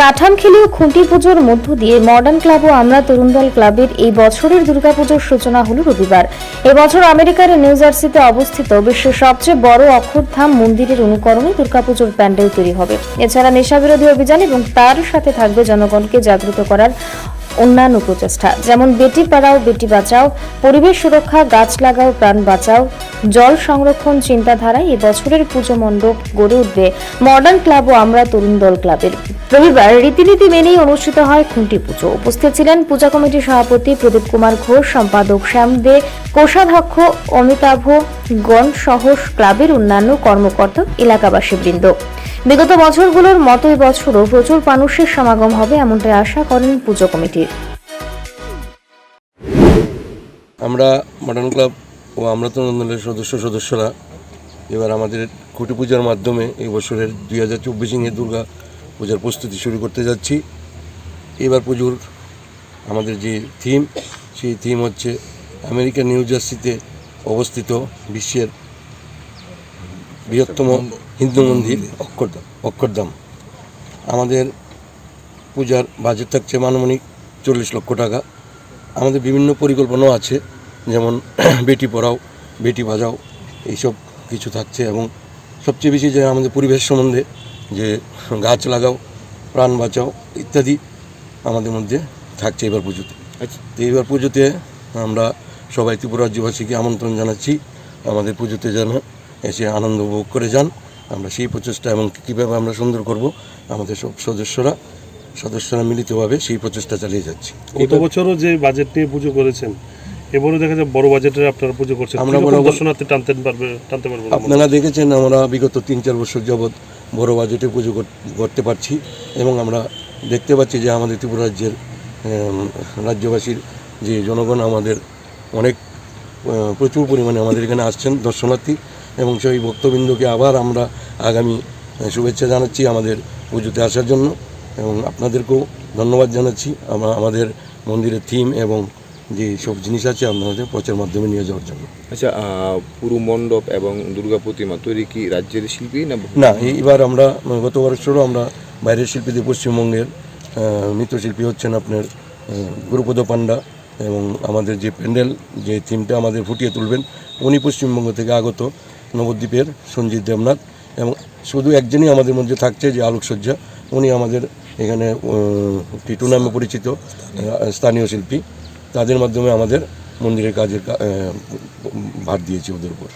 কাঠামখেলি ও খুঁটি পুজোর মধ্য দিয়ে মডার্ন ক্লাব ও আমরা তরুণ দল ক্লাবের এই বছরের দুর্গাপুজোর সূচনা হল রবিবার। এবছর আমেরিকার নিউ জার্সিতে অবস্থিত বিশ্বের সবচেয়ে বড় অক্ষরধাম মন্দিরের অনুকরণে দুর্গাপুজোর প্যান্ডেল তৈরি হবে। এছাড়া নেশাবিরোধী অভিযান এবং তার সাথে থাকবে জনগণকে জাগ্রত করার অন্যান্য প্রচেষ্টা, যেমন বেটি পাড়াও বেটি বাঁচাও, পরিবেশ সুরক্ষা, গাছ লাগাও, প্রাণ বাঁচাও, জল সংরক্ষণ চিন্তাধারায় এবছরের পুজো মণ্ডপ গড়ে উঠবে মডার্ন ক্লাব ও আমরা তরুণ দল ক্লাবের। রবিবার রীতিনীতি মেনেই অনুষ্ঠিত হয় খুঁটি পুজো। উপস্থিত ছিলেন পূজা কমিটির সভাপতি প্রদীপ কুমার ঘোষ, সম্পাদক শ্যাম দে, কোষাধ্যক্ষ অমিতাভ গণ সহ ক্লাবের অন্যান্য কর্মকর্তা এলাকাবাসী বৃন্দ বিগত বছরগুলোর মতো এবছরও প্রচুর মানুষের সমাগম হবে এমনটাই আশা করেন পুজো কমিটির। আমরা মডার্ন ক্লাব ও আমরা তো দলের সদস্য সদস্যরা এবার আমাদের খুঁটি পূজার মাধ্যমে এই বছরের দুই হাজার চব্বিশ দুর্গা পূজার প্রস্তুতি শুরু করতে যাচ্ছি। এবার পুজোর আমাদের যে থিম সেই থিম হচ্ছে আমেরিকা নিউ জার্সিতে অবস্থিত বিশ্বের বৃহত্তম হিন্দু মন্দির অক্ষরধাম অক্ষরধাম আমাদের পূজার বাজেট থাকছে মানমানিক চল্লিশ লক্ষ টাকা। আমাদের বিভিন্ন পরিকল্পনাও আছে যেমন বেটি পড়াও বেটি বাজাও এইসব কিছু থাকছে এবং সবচেয়ে বেশি যে আমাদের পরিবেশ সম্বন্ধে যে গাছ লাগাও প্রাণ বাঁচাও ইত্যাদি আমাদের মধ্যে থাকছে এবার পুজোতে। আচ্ছা। তো এইবার পুজোতে আমরা সবাই ত্রিপুরা রাজ্যবাসীকে আমন্ত্রণ জানাচ্ছি আমাদের পুজোতে যেন এসে আনন্দ উপভোগ করে যান। আমরা সেই প্রচেষ্টা এবং কীভাবে আমরা সুন্দর করব আমাদের সব সদস্যরা সদস্যরা মিলিতভাবে সেই প্রচেষ্টা চালিয়ে যাচ্ছি। গত বছরও যে বাজেট নিয়ে পুজো করেছেন এবারও দেখা যায় বড় বাজেটের আপনারা পুজো করছেন। আমরা দর্শনার্থী টানতে পারবে টানতে পারব? আপনারা দেখেছেন আমরা বিগত তিন চার বছর যাবৎ বড় বাজেটে পুজো করতে পারছি এবং আমরা দেখতে পাচ্ছি যে আমাদের ত্রিপুরা রাজ্যের রাজ্যবাসীর যে জনগণ আমাদের অনেক প্রচুর পরিমাণে আমাদের এখানে আসছেন দর্শনার্থী। এবং সেই ভক্তবৃন্দকে আবার আমরা আগামী শুভেচ্ছা জানাচ্ছি আমাদের পুজোতে আসার জন্য এবং আপনাদেরকেও ধন্যবাদ জানাচ্ছি। আমরা আমাদের মন্দিরের থিম এবং যে সব জিনিস আছে আপনাদের প্রচার মাধ্যমে নিয়ে যাওয়ার জন্য। আচ্ছা পুরো মণ্ডপ এবং দুর্গা প্রতিমা তৈরি কি রাজ্যের শিল্পী না না এইবার আমরা গত বছরও আমরা বাইরের শিল্পীদের পশ্চিমবঙ্গের নৃত্যশিল্পী হচ্ছেন আপনার গুরুপদ পান্ডা এবং আমাদের যে প্যান্ডেল যে থিমটা আমাদের ফুটিয়ে তুলবেন উনি পশ্চিমবঙ্গ থেকে আগত। নবদ্বীপের সঞ্জিত দেবনাথ এবং শুধু একজনই আমাদের মধ্যে থাকছে যে আলোকসজ্জা, উনি আমাদের এখানে টিটু নামে পরিচিত স্থানীয় শিল্পী। তাদের মাধ্যমে আমাদের মন্দিরের কাজের ভার দিয়েছি ওদের উপর।